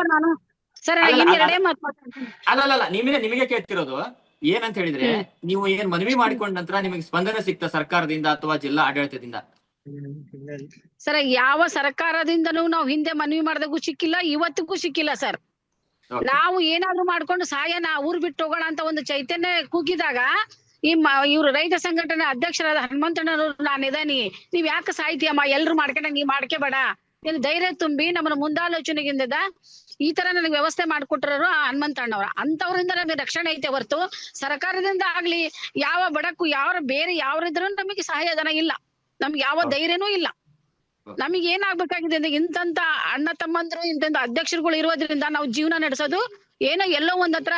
ಅಲ್ಲ, ಅಲ್ಲ. ನಿಮಗೆ ನಿಮಗೆ ಕೇಳ್ತಿರೋದು ಏನಂತ ಹೇಳಿದ್ರೆ ನೀವು ಏನ್ ಮನವಿ ಮಾಡಿಕೊಂಡ ನಂತರ ನಿಮಗೆ ಸ್ಪಂದನೆ ಸಿಕ್ತ ಸರ್ಕಾರದಿಂದ ಅಥವಾ ಜಿಲ್ಲಾ ಆಡಳಿತದಿಂದ? ಸರ್ ಯಾವ ಸರ್ಕಾರದಿಂದನೂ ನಾವು ಹಿಂದೆ ಮನವಿ ಮಾಡಿದಾಗೂ ಸಿಕ್ಕಿಲ್ಲ ಇವತ್ತಿಗೂ ಸಿಕ್ಕಿಲ್ಲ ಸರ್. ನಾವು ಏನಾದ್ರೂ ಮಾಡ್ಕೊಂಡು ಸಾಯನ ಊರ್ ಬಿಟ್ಟು ಹೋಗೋಣ ಅಂತ ಒಂದು ಚೈತನ್ಯ ಕುಗ್ಗಿದಾಗ ಈ ಮ- ಇವ್ರು ರೈತ ಸಂಘಟನೆ ಅಧ್ಯಕ್ಷರಾದ ಹನುಮಂತಣ್ಣನವರು ನಾನು ಇದಾನಿ. ನೀವ್ ಯಾಕೆ ಸಾಯ್ತೀಯಮ್ಮ ಎಲ್ರು ಮಾಡ್ಕೊಂಡ ನೀವ್ ಮಾಡ್ಕೋಬೇಡ ನೀನು ಧೈರ್ಯ ತುಂಬಿ ನಮ್ಮನ್ನ ಮುಂದಾಲೋಚನೆಗಿಂದ ಈ ತರ ನನಗೆ ವ್ಯವಸ್ಥೆ ಮಾಡ್ಕೊಟ್ರರು ಆ ಹನುಮಂತಣ್ಣವ್ರ. ಅಂತವ್ರಿಂದ ನಮಗೆ ರಕ್ಷಣೆ ಐತೆ ಹೊರತು. ಸರ್ಕಾರದಿಂದ ಆಗ್ಲಿ ಯಾವ ಬಡಕು ಯಾವ ಬೇರೆ ಯಾವ್ರಿದ್ರು ನಮಗೆ ಸಹಾಯಧನ ಇಲ್ಲ. ನಮ್ಗೆ ಯಾವ. ಧೈರ್ಯನೂ ಇಲ್ಲ. ನಮಗೆ ಏನಾಗ್ಬೇಕಾಗಿದೆ ಅಂದ್ರೆ ಇಂತಂತ ಅಣ್ಣ ತಮ್ಮಂದ್ರು ಇಂತ ಅಧ್ಯಕ್ಷರುಗಳು ಇರೋದ್ರಿಂದ ನಾವು ಜೀವನ ನಡೆಸೋದು. ಏನೋ ಎಲ್ಲೋ ಒಂದ್ ಹತ್ರ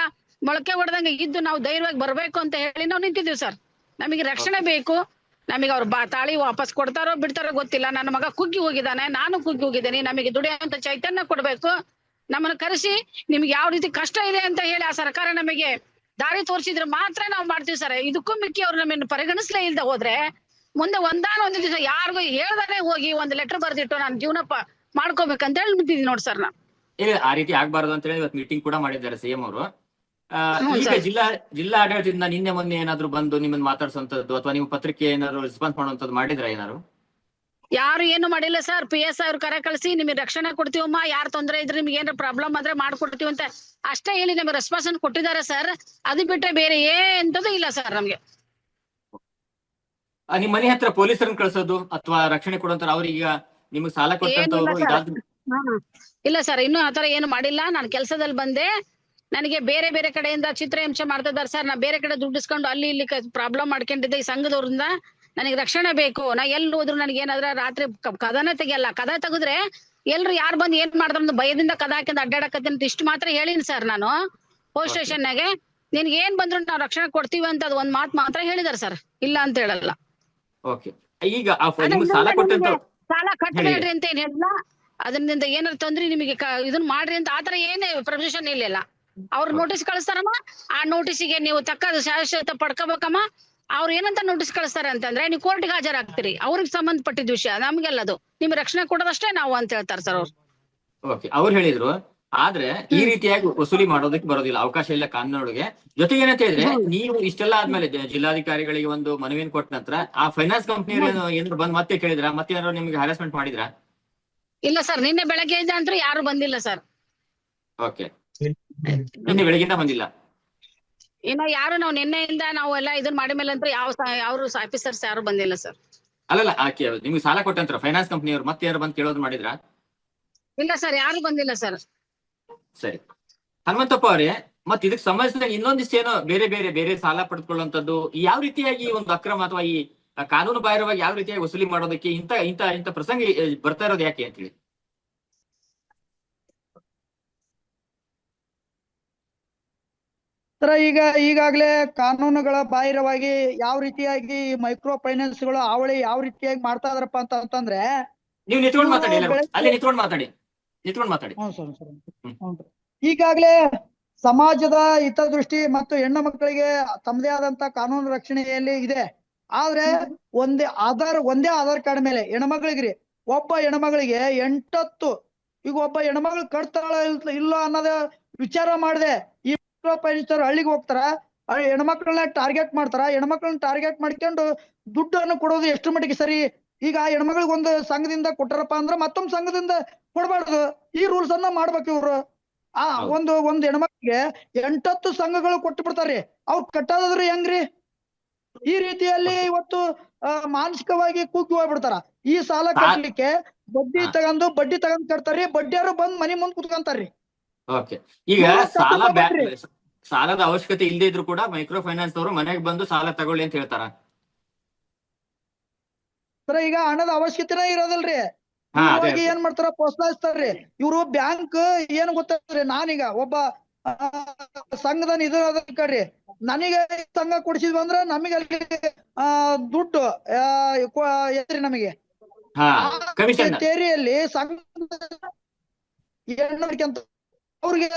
ಮೊಳಕೆ ಹೊಡೆದಂಗೆ ಇದ್ದು ನಾವು ಧೈರ್ಯವಾಗಿ ಬರ್ಬೇಕು ಅಂತ ಹೇಳಿ ನಾವು ನಿಂತಿದ್ದೀವಿ ಸರ್. ನಮಗೆ ರಕ್ಷಣೆ ಬೇಕು. ನಮಗೆ ಅವ್ರು ಬಾ ತಾಳಿ ವಾಪಸ್ ಕೊಡ್ತಾರೋ ಬಿಡ್ತಾರೋ ಗೊತ್ತಿಲ್ಲ. ನನ್ನ ಮಗ ಕುಗ್ಗಿ ಹೋಗಿದ್ದಾನೆ ನಾನು ಕುಗ್ಗಿ ಹೋಗಿದ್ದೀನಿ. ನಮಗೆ ದುಡಿಯುವಂತ ಚೈತನ್ಯ ಕೊಡ್ಬೇಕು. ನಮ್ಮನ್ನ ಕರೆಸಿ ನಿಮ್ಗೆ ಯಾವ ರೀತಿ ಕಷ್ಟ ಇದೆ ಅಂತ ಹೇಳಿ ಆ ಸರ್ಕಾರ ನಮಗೆ ದಾರಿ ತೋರಿಸಿದ್ರೆ ಮಾತ್ರ ನಾವು ಮಾಡ್ತೀವಿ ಸರ್. ಇದಕ್ಕೂ ಮಿಕ್ಕಿ ಅವ್ರು ನಮ್ಮನ್ನು ಪರಿಗಣಿಸ್ಲೇ ಇಲ್ದ ಹೋದ್ರೆ ಮುಂದೆ ಒಂದಾನ ಒಂದು ದಿವಸ ಯಾರಿಗೂ ಹೇಳ್ದಾನೆ ಹೋಗಿ ಒಂದು ಲೆಟರ್ ಬರ್ದಿಟ್ಟು ನಾನು ಜೀವನ ಮಾಡ್ಕೋಬೇಕಂತ ಹೇಳಿ ನಿಂತಿದ್ದೀನಿ ನೋಡಿ ಸರ್ ನಾ ಇಲ್ಲ ಆ ರೀತಿ ಆಗ್ಬಾರ್ದು ಅಂತ ಹೇಳಿ ಇವತ್ತು ಮೀಟಿಂಗ್ ಕೂಡ ಮಾಡಿದ್ದಾರೆ ಸಿಎಂ ಅವರು. ಈಗ ಜಿಲ್ಲಾ ಜಿಲ್ಲಾ ಆಡಳಿತದಿಂದ ನಿನ್ನೆ ಮೊನ್ನೆ ಏನಾದ್ರು ಬಂದು ನಿಮ್ಮನ್ನ ಮಾತಾಡ್ಸುವಂತದ್ದು ಅಥವಾ ನಿಮ್ಮ ಪತ್ರಿಕೆ ಏನಾದ್ರು ರೆಸ್ಪಾನ್ಸ್ ಮಾಡುವಂತದ್ದು ಮಾಡಿದ್ರ ಏನಾದ್ರು? ಯಾರು ಏನು ಮಾಡಿಲ್ಲ ಸರ್ ಪಿ ಎಸ್ ಅವ್ರ ಕರೆ ಕಳಿಸಿ ನಿಮಗೆ ರಕ್ಷಣೆ ಕೊಡ್ತೀವಮ್ಮ. ಯಾರು ತೊಂದರೆ ಇದ್ರೆ ನಿಮ್ಗೆ ಏನಾರ ಪ್ರಾಬ್ಲಮ್ ಆದ್ರೆ ಮಾಡ್ಕೊಡ್ತೀವಿ ಅಂತ ಅಷ್ಟೇ ಹೇಳಿ ನಮಗೆ ರೆಸ್ಪಾನ್ಸ್ ಕೊಟ್ಟಿದ್ದಾರೆ ಸರ್ ಅದು ಬಿಟ್ರೆ ಬೇರೆ ಎಂತದೂ ಇಲ್ಲ ಸರ್ ನಮ್ಗೆ. ನಿಮ್ ಮನೆ ಹತ್ರ ಪೊಲೀಸರನ್ನ ಕಳ್ಸೋದು ಅಥವಾ ರಕ್ಷಣೆ ಕೊಡುವಂತ ಅವ್ರೀಗ ನಿಮ್ಗೆ ಸಾಲ ಕೊಟ್ಟಂತವ್ರು ಇಲ್ಲ ಸರ್ ಇನ್ನು ಆತರ ಏನು ಮಾಡಿಲ್ಲ. ನಾನು ಕೆಲಸದಲ್ಲಿ ಬಂದೆ. ನನಗೆ ಬೇರೆ ಬೇರೆ ಕಡೆಯಿಂದ ಚಿತ್ರಹಿಂಸೆ ಮಾಡ್ತಿದ್ದಾರೆ ಸರ್. ನಾ ಬೇರೆ ಕಡೆ ದುಡ್ಡಿಸ್ಕೊಂಡು ಅಲ್ಲಿ ಇಲ್ಲಿ ಪ್ರಾಬ್ಲಮ್ ಮಾಡ್ಕೊಂಡಿದ್ದೆ ಈ ಸಂಘದವ್ರಿಂದ. ನನಗೆ ರಕ್ಷಣೆ ಬೇಕು. ನಾ ಎಲ್ಲಿ ಹೋದ್ರು ನನಗೆ ಏನಾದ್ರ ರಾತ್ರಿ ಕದನ ತೆಗಿಯಲ್ಲ. ಕದ ತೆಗೆದ್ರೆ ಎಲ್ರು ಯಾರು ಬಂದು ಏನ್ ಮಾಡಿದ್ರು ಭಯದಿಂದ ಕದ ಹಾಕಿಂದ ಅಡ್ಡಾಡಕತ್ತೀನಿ ಅಂತ ಇಷ್ಟು ಮಾತ್ರ ಹೇಳಿನಿ ಸರ್ ನಾನು. ಪೋಸ್ಟ್ ಸ್ಟೇಷನ್ ನಾಗೆ ನಿನ್ಗೆ ಏನ್ ಬಂದ್ರು ನಾವು ರಕ್ಷಣೆ ಕೊಡ್ತೀವಿ ಅಂತ ಅದು ಒಂದ್ ಮಾತು ಮಾತ್ರ ಹೇಳಿದಾರೆ ಸರ್. ಇಲ್ಲ ಅಂತ ಹೇಳಲ್ಲ. ಈಗ ಸಾಲ ಕಟ್ಟಬೇಡ್ರಿ ಅಂತ ಏನ್ ಹೇಳಿಲ್ಲ. ಅದರಿಂದ ಏನಾರ ತೊಂದ್ರೆ ನಿಮಗೆ ಇದನ್ನ ಮಾಡ್ರಿ ಅಂತ ಆತರ ಏನೇ ಪ್ರೊವಿಷನ್ ಇಲ್ಲಿಲ್ಲ ಅವ್ರು. ನೋಟಿಸ್ ಕಳಿಸ್ತಾರಮ್ಮ ಆ ನೋಟಿಸಿಗೆ ನೀವು ತಕ್ಕ ಶಾಶ್ವತ ಪಡ್ಕೋಬೇಕಮ್ಮ. ಅವ್ರು ಏನಂತ ನೋಟಿಸ್ ಕಳಿಸ್ತಾರೆ ಅಂತಂದ್ರೆ ನೀವು ಕೋರ್ಟ್ಗೆ ಹಾಜರಾಗ್ತೀರಿ. ಅವ್ರಿಗೆ ಸಂಬಂಧಪಟ್ಟಿದ ವಿಷಯ ನಮ್ಗೆಲ್ಲ ಅದು ನಿಮ್ಗೆ ರಕ್ಷಣೆ ಕೊಡೋದಷ್ಟೇ ನಾವು ಅಂತ ಹೇಳ್ತಾರೆ ಸರ್ ಅವ್ರು. ಓಕೆ ಅವ್ರು ಹೇಳಿದ್ರು ಆದ್ರೆ ಈ ರೀತಿಯಾಗಿ ವಸೂಲಿ ಮಾಡೋದಕ್ಕೆ ಬರೋದಿಲ್ಲ ಅವಕಾಶ ಇಲ್ಲ ಕಾನೂನೊಳಗೆ ಜೊತೆಗೆ ಏನಂತ ಹೇಳಿದ್ರೆ ನೀವು ಇಷ್ಟೆಲ್ಲ ಆದ್ಮೇಲೆ ಜಿಲ್ಲಾಧಿಕಾರಿಗಳಿಗೆ ಒಂದು ಮನವಿಯನ್ನು ಕೊಟ್ಟ ನಂತರ ಆ ಫೈನಾನ್ಸ್ ಕಂಪ್ನಿ ಏನಾದ್ರು ಬಂದ್ ಮತ್ತೆ ಕೇಳಿದ್ರ? ಮತ್ತೆ ಏನಾದ್ರು ನಿಮ್ಗೆ ಹರಾಸ್ಮೆಂಟ್ ಮಾಡಿದ್ರ? ಇಲ್ಲ ಸರ್ ನಿನ್ನೆ ಬೆಳಗ್ಗೆಯಿಂದ ಅಂತೂ ಯಾರು ಬಂದಿಲ್ಲ ಸರ್ ಓಕೆ ನಿನ್ನೆ ಬೆಳಗಿಂದ ಬಂದಿಲ್ಲ. ಇನ್ನ ಯಾರು ನಾವು ನಿನ್ನೆಯಿಂದ ನಾವು ಎಲ್ಲ ಇದನ್ನ ಮಾಡಿದ ಮೇಲೆ ಅಂತ ಯಾವ ಯಾರು ಆಫೀಸರ್ಸ್ ಯಾರು ಬಂದಿಲ್ಲ ಸರ್. ಅಲ್ಲಲ್ಲ ಆಕೆ ನಿಮ್ಗೆ ಸಾಲ ಕೊಟ್ಟಂತ ಫೈನಾನ್ಸ್ ಕಂಪ್ನಿಯವರು ಮತ್ತೆ ಯಾರು ಬಂದು ಕೇಳೋದು ಮಾಡಿದ್ರ? ಇಲ್ಲ ಸರ್ ಯಾರು ಬಂದಿಲ್ಲ ಸರ್. ಸರಿ. ಹನುಮಂತಪ್ಪ ಅವರೇ ಮತ್ ಇದಕ್ಕೆ ಸಂಬಂಧಿಸಿದ ಇನ್ನೊಂದಿಷ್ಟು ಏನೋ ಬೇರೆ ಬೇರೆ ಬೇರೆ ಸಾಲ ಪಡೆದುಕೊಳ್ಳುವಂತದ್ದು ಯಾವ ರೀತಿಯಾಗಿ ಒಂದು ಅಕ್ರಮ ಅಥವಾ ಈ ಕಾನೂನು ಬಾಹಿರವಾಗಿ ಯಾವ ರೀತಿಯಾಗಿ ವಸೂಲಿ ಮಾಡೋದಕ್ಕೆ ಇಂತ ಇಂತ ಇಂತ ಪ್ರಸಂಗ ಬರ್ತಾ ಇರೋದು ಯಾಕೆ ಅಂತೇಳಿ? ಸರ ಈಗ ಈಗಾಗಲೇ ಕಾನೂನುಗಳ ಬಾಹಿರವಾಗಿ ಯಾವ ರೀತಿಯಾಗಿ ಮೈಕ್ರೋ ಫೈನಾನ್ಸ್ಗಳು ಅವಳಿ ಯಾವ ರೀತಿಯಾಗಿ ಮಾಡ್ತಾ ಇದಾರಪ್ಪ ಅಂತ ಅಂತಂದ್ರೆ ನೀವು ನಿಂತ್ಕೊಂಡು ಮಾತಾಡಿ ಅಲ್ಲಿ ನಿಂತ್ಕೊಂಡು ಮಾತಾಡಿ ನಿಂತ್ಕೊಂಡು ಮಾತಾಡಿ. ಹ್ಞೂ ಸರ್ ಸರ್. ಹ್ಞೂ ಈಗಾಗಲೇ ಸಮಾಜದ ಹಿತದೃಷ್ಟಿ ಮತ್ತು ಹೆಣ್ಣು ಮಕ್ಕಳಿಗೆ ತಮ್ಮದೇ ಆದಂತ ಕಾನೂನು ರಕ್ಷಣೆಯಲ್ಲಿ ಇದೆ. ಆದ್ರೆ ಒಂದೇ ಆಧಾರ್ ಒಂದೇ ಆಧಾರ್ ಕಾರ್ಡ್ ಮೇಲೆ ಹೆಣ್ಮಕ್ಳಿಗ್ರಿ ಒಬ್ಬ ಹೆಣ್ಮಗಳಿಗೆ ಎಂಟತ್ತು ಈಗ ಒಬ್ಬ ಹೆಣ್ಮಗಳು ಕಟ್ತಾಳ ಇಲ್- ಇಲ್ಲ ಅನ್ನೋದ ವಿಚಾರ ಮಾಡಿದೆ ಈ ಫೈನಾನ್ಸರ್ ಹಳ್ಳಿಗೆ ಹೋಗ್ತಾರ ಹೆಣ್ಮಕ್ಳನ್ನ ಟಾರ್ಗೆಟ್ ಮಾಡ್ತಾರ ಹೆಣ್ಮಕ್ಳನ್ನ ಟಾರ್ಗೆಟ್ ಮಾಡ್ಕೊಂಡು ದುಡ್ಡನ್ನು ಕೊಡೋದು ಎಷ್ಟು ಮಟ್ಟಿಗೆ ಸರಿ? ಈಗ ಆ ಹೆಣ್ಮಗಳಿಗೆ ಒಂದು ಸಂಘದಿಂದ ಕೊಟ್ಟರಪ್ಪ ಅಂದ್ರ ಮತ್ತೊಂದ್ ಸಂಘದಿಂದ ಕೊಡಬಾರ್ದು. ಈ ರೂಲ್ಸ್ ಅನ್ನ ಮಾಡ್ಬೇಕು ಇವ್ರು. ಆ. ಒಂದು ಒಂದ್ ಹೆಣ್ಮಕ್ಳಿಗೆ ಎಂಟತ್ತು ಸಂಘಗಳು ಕೊಟ್ಟು ಬಿಡ್ತಾರ್ರಿ ಅವ್ರ ಕಟ್ಟಾದ್ರಿ ಹೆಂಗ್ರಿ? ಈ ರೀತಿಯಲ್ಲಿ ಇವತ್ತು ಮಾನಸಿಕವಾಗಿ ಕೂಗಿ ಹೋಗ್ಬಿಡ್ತಾರ. ಈ ಸಾಲ ಕಟ್ಟಲಿಕ್ಕೆ ಬಡ್ಡಿ. ತಗೊಂಡು ಬಡ್ಡಿ ತಗೊಂಡ್ ಕಟ್ತಾರ್ರಿ ಬಡ್ಡಿಯಾರು ಬಂದ್ ಮನಿ ಮುಂದ್ ಕುತ್ಕೊಂತಾರ್ರಿ. ಓಕೆ. ಈಗ ಸಾಲ. ಸಾಲದ ಅವಶ್ಯಕತೆ ಇಲ್ಲದೆ ಇದ್ರು ಕೂಡ ಮೈಕ್ರೋ ಫೈನಾನ್ಸ್ ಅವರು ಮನೆಗೆ ಬಂದು ಸಾಲ ತಗೊಳ್ಳಿ ಅಂತ ಹೇಳ್ತಾರ. ಸರ ಈಗ ಹಣದ ಅವಶ್ಯಕತೆನೇ ಇರೋದಲ್ರಿ. ಇವಾಗ ಏನ್ ಮಾಡ್ತಾರ ಪ್ರೋತ್ಸಾಹಿಸ್ತಾರ್ರಿ ಇವ್ರು ಬ್ಯಾಂಕ್ ಏನ್ ಗೊತ್ತಾಗ್ರಿ ನಾನೀಗ ಒಬ್ಬ ಸಂಘದ ನಿಧ ಕಡ್ರಿ ನನಗೆ ಸಂಘ ಕೊಡಿಸಿದ್ವಿ ಅಂದ್ರ ನಮಗೆ ಅಲ್ಲಿ ದುಡ್ಡು ಕೊ- ನಮಗೆ. ತೇರಿಯಲ್ಲಿ ಸಂಘ ಅವ್ರಿಗೆ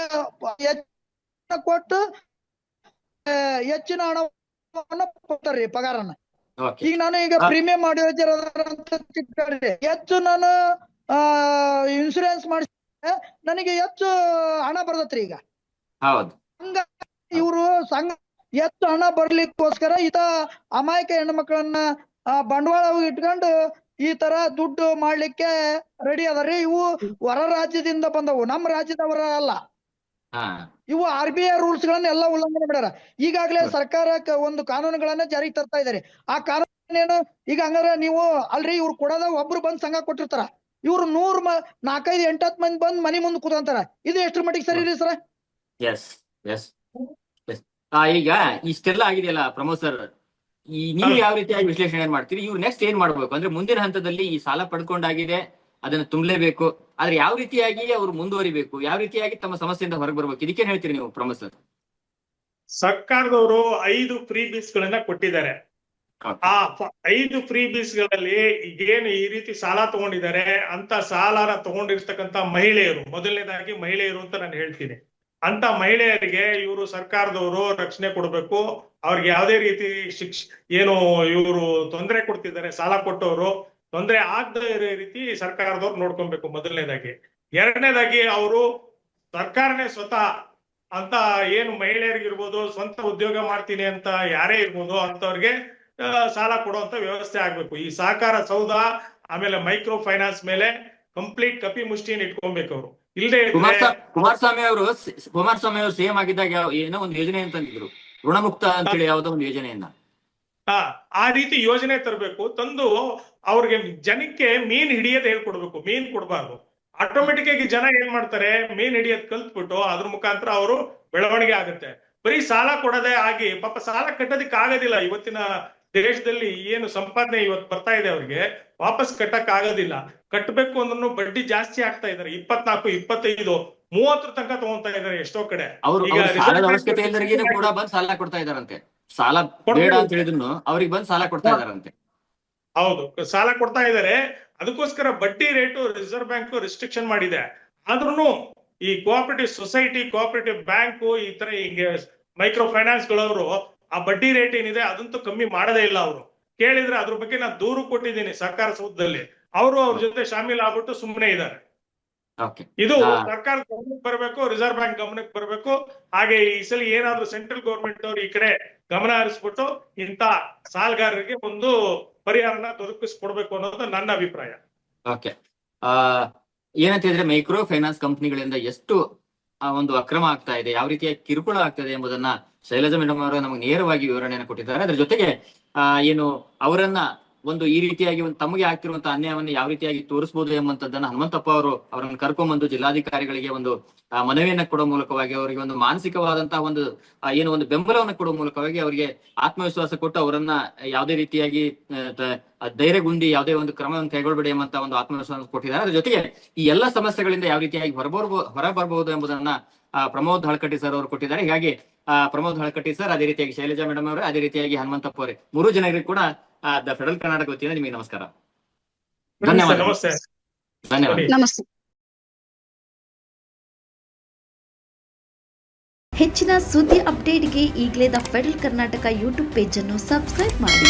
ಕೊಟ್ಟು ಹೆಚ್ಚಿನ ಹಣವನ್ನ ಕೊಡ್ತಾರ್ರಿ ಪಗಾರನ್ನ ಓಕೆ ಈಗ ನಾನು ಈಗ ಪ್ರೀಮಿಯಂ ಮಾಡಿರೋದ್ರಿ ಹೆಚ್ಚು ನಾನು ಇನ್ಶೂರೆನ್ಸ್ ಮಾಡಿಸಿದ್ರೆ ನನಗೆ ಹೆಚ್ಚು ಹಣ ಬರ್ತೈತ್ರಿ ಈಗ. ಹಂಗ ಇವರು ಸಂಘ ಹೆಚ್ಚು ಹಣ ಬರ್ಲಿಕ್ಕೋಸ್ಕರ ಈತ ಅಮಾಯಕ ಹೆಣ್ಮಕ್ಳನ್ನ ಬಂಡವಾಳ ಇಟ್ಕೊಂಡು ಈ ತರ ದುಡ್ಡು ಮಾಡ್ಲಿಕ್ಕೆ ರೆಡಿ ಅದಾರಿ ಇವು ಹೊರ ರಾಜ್ಯದಿಂದ ಬಂದವು. ನಮ್ಮ ರಾಜ್ಯದವರ ಅಲ್ಲ ಇವು ಆರ್ ಬಿ ಐ ರೂಲ್ಸ್ ಗಳನ್ನ ಎಲ್ಲ ಉಲ್ಲಂಘನೆ ಮಾಡ್ಯಾರ. ಈಗಾಗಲೇ. ಸರ್ಕಾರ ಒಂದು ಕಾನೂನುಗಳನ್ನ ಜಾರಿಗೆ ತರ್ತಾ ಇದಾರೆ. ಆ ಕಾನೂನು ಏನು ಈಗ ಹಂಗಾರ ನೀವು ಅಲ್ರಿ ಇವ್ರು ಕೊಡೋದ ಒಬ್ರು ಬಂದ್ ಸಂಘ ಕೊಟ್ಟಿರ್ತಾರ. ಇವ್ರು ನೂರ್ ನಾಲ್ಕೈದು ಎಂಟತ್ ಮಂದಿ ಬಂದ್ ಮನಿ ಮುಂದ್ ಕೂತಂತಾರ ಇದು ಎಷ್ಟ್ರ ಮಟ್ಟಿಗೆ ಸರಿ ರೀ ಸರ್? ಎಸ್ ಎಸ್ ಈಗ ಇಷ್ಟೆಲ್ಲ ಆಗಿದೆಯಲ್ಲ ಪ್ರಮೋದ್ ಸರ್ ಈ ನೀವು ಯಾವ ರೀತಿಯಾಗಿ ವಿಶ್ಲೇಷಣೆ ಮಾಡ್ತೀರಿ? ಇವ್ರು ನೆಕ್ಸ್ಟ್ ಏನ್ ಮಾಡ್ಬೇಕು? ಅಂದ್ರೆ ಮುಂದಿನ ಹಂತದಲ್ಲಿ ಈ ಸಾಲ ಪಡ್ಕೊಂಡಾಗಿದೆ ಅದನ್ನ ತುಂಬಲೇಬೇಕು. ಆದ್ರೆ ಯಾವ ರೀತಿಯಾಗಿ ಅವರು ಮುಂದುವರಿಬೇಕು ಯಾವ ರೀತಿಯಾಗಿ ತಮ್ಮ ಸಮಸ್ಯೆಯಿಂದ ಹೊರಗೆ ಬರ್ಬೇಕು ಇದಕ್ಕೇನ್ ಹೇಳ್ತೀರಿ ನೀವು ಪ್ರಮೋದ್ ಸರ್? ಸರ್ಕಾರದವರು ಐದು ಫ್ರೀ ಬೀಸ್ ಗಳನ್ನ ಕೊಟ್ಟಿದ್ದಾರೆ. ಆ ಐದು ಫ್ರೀ ಬೀಸ್ಗಳಲ್ಲಿ ಏನು ಈ ರೀತಿ ಸಾಲ ತಗೊಂಡಿದ್ದಾರೆ ಅಂತ ಸಾಲ ತಗೊಂಡಿರ್ತಕ್ಕಂತ ಮಹಿಳೆಯರು ಮೊದಲನೇದಾಗಿ ಮಹಿಳೆಯರು ಅಂತ ನಾನು ಹೇಳ್ತೀನಿ. ಅಂತ ಮಹಿಳೆಯರಿಗೆ ಇವರು ಸರ್ಕಾರದವರು ರಕ್ಷಣೆ ಕೊಡಬೇಕು. ಅವ್ರಿಗೆ ಯಾವುದೇ ರೀತಿ ಶಿಕ್ಷ ಏನು ಇವರು ತೊಂದರೆ ಕೊಡ್ತಿದ್ದಾರೆ ಸಾಲ ಕೊಟ್ಟವರು ತೊಂದರೆ ಆಗದೆ ಇರೋ ರೀತಿ ಸರ್ಕಾರದವ್ರು ನೋಡ್ಕೊಬೇಕು ಮೊದಲನೇದಾಗಿ. ಎರಡನೇದಾಗಿ ಅವರು ಸರ್ಕಾರನೇ ಸ್ವತಃ ಅಂತ ಏನು ಮಹಿಳೆಯರಿಗಿರ್ಬೋದು ಸ್ವಂತ ಉದ್ಯೋಗ ಮಾಡ್ತೀನಿ ಅಂತ ಯಾರೇ ಇರ್ಬೋದು ಅಂತವ್ರಿಗೆ ಸಾಲ ಕೊಡುವಂತ ವ್ಯವಸ್ಥೆ ಆಗ್ಬೇಕು. ಈ ಸಹಕಾರ ಸೌಧ ಆಮೇಲೆ ಮೈಕ್ರೋ ಫೈನಾನ್ಸ್ ಮೇಲೆ ಕಂಪ್ಲೀಟ್ ಕಪಿ ಮುಷ್ಟಿನ ಇಟ್ಕೊಬೇಕು ಅವರು. ಇಲ್ಲದೆ ಕುಮಾರಸ್ವಾಮಿ ಅವರು ಕುಮಾರಸ್ವಾಮಿ ಅವರು ಸಿಎಂ ಆಗಿದ್ದಾಗ ಏನೋ ಒಂದು ಯೋಜನೆ ಅಂತಂದಿದ್ರು ಋಣಮುಕ್ತ ಅಂತೇಳಿ ಯಾವುದೋ ಒಂದು ಯೋಜನೆಯನ್ನ. ಹಾ ಆ ರೀತಿ ಯೋಜನೆ ತರಬೇಕು ತಂದು ಅವ್ರಿಗೆ ಜನಕ್ಕೆ ಮೀನ್ ಹಿಡಿಯೋದ್ ಹೇಳ್ಕೊಡ್ಬೇಕು ಮೀನ್ ಕೊಡ್ಬಾರ್ದು. ಆಟೋಮೆಟಿಕ್ ಆಗಿ ಜನ ಏನ್ ಮಾಡ್ತಾರೆ ಮೀನ್ ಹಿಡಿಯೋದ್ ಕಲ್ತ್ಬಿಟ್ಟು ಅದ್ರ ಮುಖಾಂತರ ಅವರು ಬೆಳವಣಿಗೆ ಆಗುತ್ತೆ. ಬರೀ ಸಾಲ ಕೊಡದೆ ಆಗಿ ಪಾಪ ಸಾಲ ಕಟ್ಟೋದಿಕ್ ಆಗೋದಿಲ್ಲ. ಇವತ್ತಿನ ದೇಶದಲ್ಲಿ ಏನು ಸಂಪಾದನೆ ಇವತ್ತು ಬರ್ತಾ ಇದೆ ಅವ್ರಿಗೆ ವಾಪಸ್ ಕಟ್ಟಕ್ ಆಗೋದಿಲ್ಲ. ಕಟ್ಟಬೇಕು ಅಂದ್ರೂ ಬಡ್ಡಿ ಜಾಸ್ತಿ ಆಗ್ತಾ ಇದಾರೆ ಇಪ್ಪತ್ನಾಲ್ಕು ಇಪ್ಪತ್ತೈದು ಮೂವತ್ತರ ತನಕ ತಗೊಂತಾ ಇದಾರೆ ಎಷ್ಟೋ ಕಡೆ. ಸಾಲ ಕೊಡ್ತಾ ಇದಾರಂತೆ ಸಾಲ ಬೇಡ ಅಂತ ಹೇಳಿದ್ರು ಅವ್ರಿಗೆ ಬಂದು ಸಾಲ ಕೊಡ್ತಾ ಇದಾರಂತೆ ಹೌದು ಸಾಲ ಕೊಡ್ತಾ ಇದ್ದಾರೆ ಅದಕ್ಕೋಸ್ಕರ ಬಡ್ಡಿ ರೇಟು ರಿಸರ್ವ್ ಬ್ಯಾಂಕ್ ರಿಸ್ಟ್ರಿಕ್ಷನ್ ಮಾಡಿದೆ. ಆದ್ರೂ ಈ ಕೋಆಪರೇಟಿವ್ ಸೊಸೈಟಿ ಕೋಆಪರೇಟಿವ್ ಬ್ಯಾಂಕ್ ಈ ತರ ಈಗ ಮೈಕ್ರೋ ಫೈನಾನ್ಸ್ ಗಳವರು ಆ ಬಡ್ಡಿ ರೇಟ್ ಏನಿದೆ ಅದಂತೂ ಕಮ್ಮಿ ಮಾಡದೇ ಇಲ್ಲ ಅವರು. ಕೇಳಿದ್ರೆ ಅದ್ರ ಬಗ್ಗೆ ನಾನು ದೂರು ಕೊಟ್ಟಿದ್ದೀನಿ ಸರ್ಕಾರ ಸೌಧದಲ್ಲಿ. ಅವರು ಅವ್ರ ಜೊತೆ ಶಾಮೀಲ್ ಆಗ್ಬಿಟ್ಟು ಸುಮ್ಮನೆ ಇದ್ದಾರೆ. ಇದು ಸರ್ಕಾರ ಗಮನಕ್ಕೆ ಬರಬೇಕು ರಿಸರ್ವ್ ಬ್ಯಾಂಕ್ ಗಮನಕ್ಕೆ ಬರಬೇಕು. ಹಾಗೆ ಈ ಸಲ ಏನಾದ್ರು ಸೆಂಟ್ರಲ್ ಗೌರ್ಮೆಂಟ್ ಅವರು ಈ ಕಡೆ ಗಮನ ಹರಿಸ್ಬಿಟ್ಟು ಇಂತ ಸಾಲಗಾರರಿಗೆ ಒಂದು ಪರಿಹಾರನ ದೊರಕಿಸ್ಕೊಡ್ಬೇಕು ಅನ್ನೋದು ನನ್ನ ಅಭಿಪ್ರಾಯ. ಓಕೆ. ಆ, ಏನಂತ ಹೇಳಿದ್ರೆ ಮೈಕ್ರೋ ಫೈನಾನ್ಸ್ ಕಂಪನಿಗಳಿಂದ ಎಷ್ಟು ಒಂದು ಅಕ್ರಮ ಆಗ್ತಾ ಇದೆ, ಯಾವ ರೀತಿಯ ಕಿರುಕುಳ ಆಗ್ತದೆ ಎಂಬುದನ್ನ ಶೈಲಜಾ ಮೇಡಮ್ ಅವರು ನಮಗೆ ನೇರವಾಗಿ ವಿವರಣೆಯನ್ನು ಕೊಟ್ಟಿದ್ದಾರೆ. ಅದರ ಜೊತೆಗೆ ಏನು ಅವರನ್ನ ಒಂದು ಈ ರೀತಿಯಾಗಿ ಒಂದು ತಮಗೆ ಆಗ್ತಿರುವಂತಹ ಅನ್ಯಾಯವನ್ನು ಯಾವ ರೀತಿಯಾಗಿ ತೋರಿಸಬಹುದು ಎಂಬಂತದ್ದನ್ನ ಹನುಮಂತಪ್ಪ ಅವರು ಅವರನ್ನು ಕರ್ಕೊಂಡ್ಬಂದು ಜಿಲ್ಲಾಧಿಕಾರಿಗಳಿಗೆ ಒಂದು ಮನವಿಯನ್ನ ಕೊಡೋ ಮೂಲಕವಾಗಿ ಅವರಿಗೆ ಒಂದು ಮಾನಸಿಕವಾದಂತಹ ಒಂದು ಏನು ಒಂದು ಬೆಂಬಲವನ್ನು ಕೊಡುವ ಮೂಲಕವಾಗಿ ಅವರಿಗೆ ಆತ್ಮವಿಶ್ವಾಸ ಕೊಟ್ಟು ಅವರನ್ನ ಯಾವುದೇ ರೀತಿಯಾಗಿ ಧೈರ್ಯ ಗುಂಡಿ ಆ ಯಾವುದೇ ಒಂದು ಕ್ರಮವನ್ನು ಕೈಗೊಳ್ಳಬೇಡಿ ಎಂಬಂತ ಒಂದು ಆತ್ಮವಿಶ್ವಾಸ ಕೊಟ್ಟಿದ್ದಾರೆ. ಅದ್ರ ಜೊತೆಗೆ ಈ ಎಲ್ಲ ಸಮಸ್ಯೆಗಳಿಂದ ಯಾವ ರೀತಿಯಾಗಿ ಹೊರಬರ್ಬೋ ಹೊರ ಬರಬಹುದು ಎಂಬುದನ್ನ ಪ್ರಮೋದ್ ಹಳಕಟ್ಟಿ ಸರ್ ಅವರು ಕೊಟ್ಟಿದ್ದಾರೆ. ಹೀಗಾಗಿ ಪ್ರಮೋದ್ ಹಳಕಟ್ಟಿ ಸರ್ ಅದೇ ರೀತಿಯಾಗಿ ಶೈಲಜಾ ಮೇಡಮ್ ಅವರು, ಅದೇ ರೀತಿಯಾಗಿ ಹನುಮಂತಪ್ಪ ಅವರೇ. ಮೂರು ಜನರಿಗೆ ಕೂಡ ದ ಫೆಡರಲ್ ಕರ್ನಾಟಕ ವತಿಯಿಂದ ನಿಮಗೆ ನಮಸ್ಕಾರ. ಧನ್ಯವಾದ ನಮಸ್ತೆ. ಧನ್ಯವಾದ ನಮಸ್ತೆ. ಹೆಚ್ಚಿನ ಸುದ್ದಿ ಅಪ್ಡೇಟ್ಗೆ ಈಗಲೇ ದ ಫೆಡರಲ್ ಕರ್ನಾಟಕ ಯೂಟ್ಯೂಬ್ ಪೇಜನ್ನು ಸಬ್ಸ್ಕ್ರೈಬ್ ಮಾಡಿ.